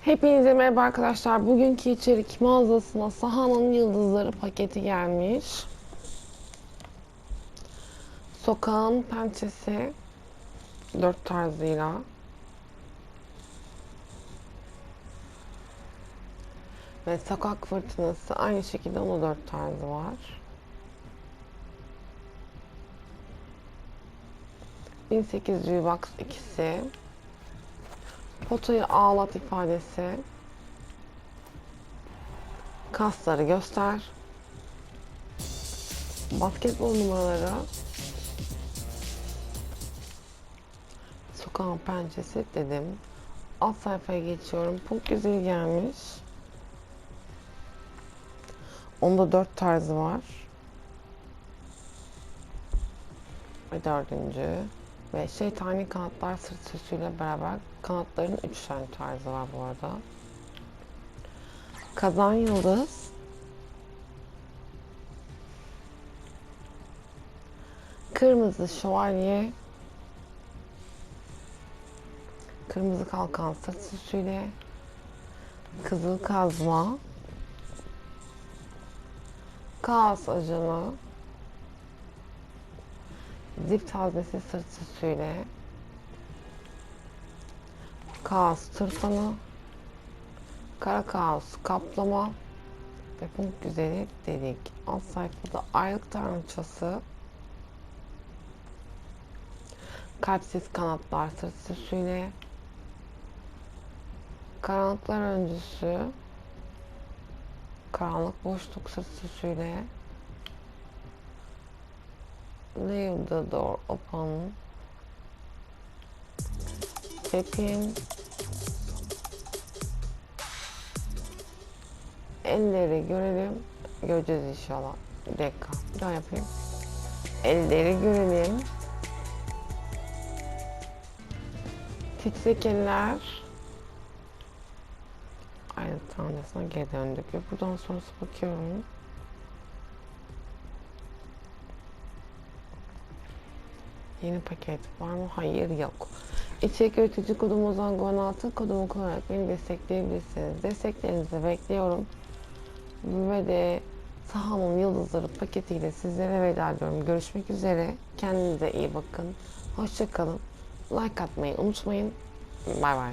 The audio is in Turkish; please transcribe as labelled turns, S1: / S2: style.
S1: Hepinize merhaba arkadaşlar. Bugünkü içerik mağazasına Saha'nın Yıldızları paketi gelmiş. Sokağın pençesi 4 tarzıyla. Ve sokak fırtınası aynı şekilde onun 4 tarzı var. 1800 V-Box ikisi. Potayı ağlat ifadesi. Kasları göster. Basketbol numaraları. Sokağın pençesi dedim. Alt sayfaya geçiyorum. Punk güzel gelmiş. Onda dört tarzı var. Ve dördüncü. Ve şeytani kanatlar sırt süsüyle beraber kanatların üç tane tarzı var bu arada. Kazan yıldız. Kırmızı şövalye. Kırmızı kalkan sırt süsüyle. Kızıl kazma. Kaos ajanı. Zip tazesi sırt süsüyle. Kaos tırpanı. Kara kaos kaplama. Ve pamuk güzeli delik. Alt sayfada aylık tanrıçası. Kalpsiz kanatlar sırt süsüyle. Karanlıklar öncüsü. Karanlık boşluk sırt süsüyle. Leave the door open. Çekin. Elleri görelim. Göreceğiz inşallah. Bir dakika. Bir daha yapayım. Elleri görelim. Titrek eller. Tanrısına geri döndük. Ve buradan sonrası bakıyorum. Yeni paket var mı? Hayır yok. İçerik üretici kodum Ozan Goran Altın kodumu kullanarak beni destekleyebilirsiniz. Desteklerinizi bekliyorum. Ve de Sahamın Yıldızları paketiyle sizlere veda ediyorum. Görüşmek üzere. Kendinize iyi bakın. Hoşçakalın. Like atmayı unutmayın. Bay bay.